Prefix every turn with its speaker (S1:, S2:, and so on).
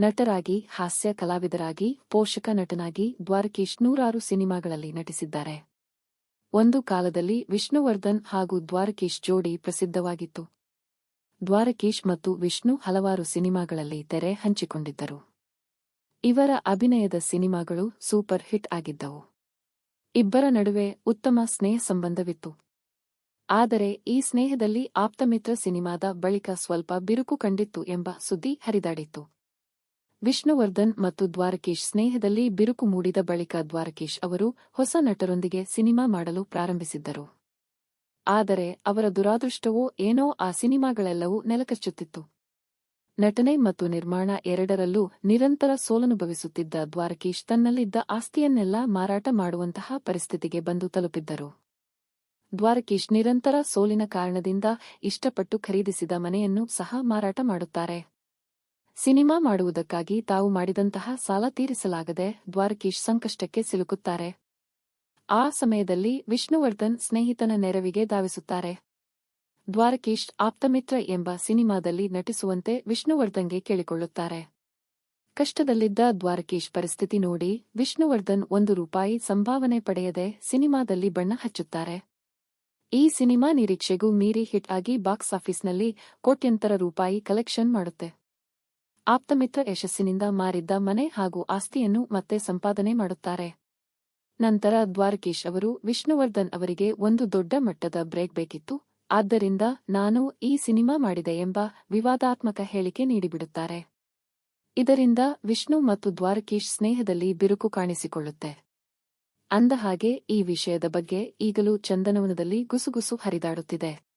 S1: ನಟರಾಗಿ, ಹಾಸ್ಯ ಕಲಾವಿದರಾಗಿ, ಪೋಷಕ ನಟನಾಗಿ ದ್ವಾರಕೀಶ್ ನೂರಾರು ಸಿನಿಮಾಗಳಲ್ಲಿ ನಟಿಸಿದ್ದಾರೆ. ಒಂದು ಕಾಲದಲ್ಲಿ ವಿಷ್ಣುವರ್ಧನ್ ಹಾಗೂ ದ್ವಾರಕೀಶ್ ಜೋಡಿ ಪ್ರಸಿದ್ಧವಾಗಿತ್ತು. ದ್ವಾರಕೀಶ್ ಮತ್ತು ವಿಷ್ಣು ಹಲವಾರು ಸಿನಿಮಾಗಳಲ್ಲಿ ತೆರೆ ಹಂಚಿಕೊಂಡಿದ್ದರು. ಇವರ ಅಭಿನಯದ ಸಿನಿಮಾಗಳು ಸೂಪರ್ ಹಿಟ್ ಆಗಿದ್ದವು. ಇಬ್ಬರ ನಡುವೆ ಉತ್ತಮ ಸ್ನೇಹ ಸಂಬಂಧವಿತ್ತು. ಆದರೆ ಈ ಸ್ನೇಹದಲ್ಲಿ ಆಪ್ತಮಿತ್ರ ಸಿನಿಮಾದ ಬಳಿಕ ಸ್ವಲ್ಪ ಬಿರುಕು ಕಂಡಿತ್ತು ಎಂಬ ಸುದ್ದಿ ಹರಿದಾಡಿತ್ತು. ವಿಷ್ಣುವರ್ಧನ್ ಮತ್ತು ದ್ವಾರಕೇಶ್ ಸ್ನೇಹದಲ್ಲಿ ಬಿರುಕು ಮೂಡಿದ ಬಳಿಕ ದ್ವಾರಕೇಶ್ ಅವರು ಹೊಸ ನಟರೊಂದಿಗೆ ಸಿನಿಮಾ ಮಾಡಲು ಪ್ರಾರಂಭಿಸಿದ್ದರು. ಆದರೆ ಅವರ ದುರಾದೃಷ್ಟವೋ ಏನೋ ಆ ಸಿನಿಮಾಗಳೆಲ್ಲವೂ ನೆಲಕಚ್ಚುತ್ತಿತ್ತು. ನಟನೆ ಮತ್ತು ನಿರ್ಮಾಣ ಎರಡರಲ್ಲೂ ನಿರಂತರ ಸೋಲನುಭವಿಸುತ್ತಿದ್ದ ದ್ವಾರಕೀಶ್ ತನ್ನಲ್ಲಿದ್ದ ಆಸ್ತಿಯನ್ನೆಲ್ಲ ಮಾರಾಟ ಮಾಡುವಂತಹ ಪರಿಸ್ಥಿತಿಗೆ ಬಂದು ತಲುಪಿದ್ದರು. ದ್ವಾರಕೀಶ್ ನಿರಂತರ ಸೋಲಿನ ಕಾರಣದಿಂದ ಇಷ್ಟಪಟ್ಟು ಖರೀದಿಸಿದ ಮನೆಯನ್ನು ಸಹ ಮಾರಾಟ ಮಾಡುತ್ತಾರೆ. ಸಿನಿಮಾ ಮಾಡುವುದಕ್ಕಾಗಿ ತಾವು ಮಾಡಿದಂತಹ ಸಾಲ ತೀರಿಸಲಾಗದೆ ದ್ವಾರಕೀಶ್ ಸಂಕಷ್ಟಕ್ಕೆ ಸಿಲುಕುತ್ತಾರೆ. ಆ ಸಮಯದಲ್ಲಿ ವಿಷ್ಣುವರ್ಧನ್ ಸ್ನೇಹಿತನ ನೆರವಿಗೆ ಧಾವಿಸುತ್ತಾರೆ. ದ್ವಾರಕೀಶ್ ಆಪ್ತಮಿತ್ರ ಎಂಬ ಸಿನಿಮಾದಲ್ಲಿ ನಟಿಸುವಂತೆ ವಿಷ್ಣುವರ್ಧನ್ಗೆ ಕೇಳಿಕೊಳ್ಳುತ್ತಾರೆ. ಕಷ್ಟದಲ್ಲಿದ್ದ ದ್ವಾರಕೀಶ್ ಪರಿಸ್ಥಿತಿ ನೋಡಿ ವಿಷ್ಣುವರ್ಧನ್ ಒಂದು ರೂಪಾಯಿ ಸಂಭಾವನೆ ಪಡೆಯದೆ ಸಿನಿಮಾದಲ್ಲಿ ಬಣ್ಣ ಹಚ್ಚುತ್ತಾರೆ. ಈ ಸಿನಿಮಾ ನಿರೀಕ್ಷೆಗೂ ಮೀರಿ ಹಿಟ್ ಆಗಿ ಬಾಕ್ಸ್ ಆಫೀಸ್ನಲ್ಲಿ ಕೋಟ್ಯಂತರ ರೂಪಾಯಿ ಕಲೆಕ್ಷನ್ ಮಾಡುತ್ತೆ. ಆಪ್ತಮಿತ್ರ ಯಶಸ್ಸಿನಿಂದ ಮಾರಿದ್ದ ಮನೆ ಹಾಗೂ ಆಸ್ತಿಯನ್ನು ಮತ್ತೆ ಸಂಪಾದನೆ ಮಾಡುತ್ತಾರೆ. ನಂತರ ದ್ವಾರಕೀಶ್ ಅವರು ವಿಷ್ಣುವರ್ಧನ್ ಅವರಿಗೆ ಒಂದು ದೊಡ್ಡ ಮಟ್ಟದ ಬ್ರೇಕ್ ಬೇಕಿತ್ತು. ಆದ್ದರಿಂದ ನಾನು ಈ ಸಿನಿಮಾ ಮಾಡಿದೆ ಎಂಬ ವಿವಾದಾತ್ಮಕ ಹೇಳಿಕೆ ನೀಡಿಬಿಡುತ್ತಾರೆ. ಇದರಿಂದ ವಿಷ್ಣು ಮತ್ತು ದ್ವಾರಕೀಶ್ ಸ್ನೇಹದಲ್ಲಿ ಬಿರುಕು ಕಾಣಿಸಿಕೊಳ್ಳುತ್ತೆ. ಅಂದಹಾಗೆ ಈ ವಿಷಯದ ಬಗ್ಗೆ ಈಗಲೂ ಚಂದನವನದಲ್ಲಿ ಗುಸುಗುಸು ಹರಿದಾಡುತ್ತಿದೆ.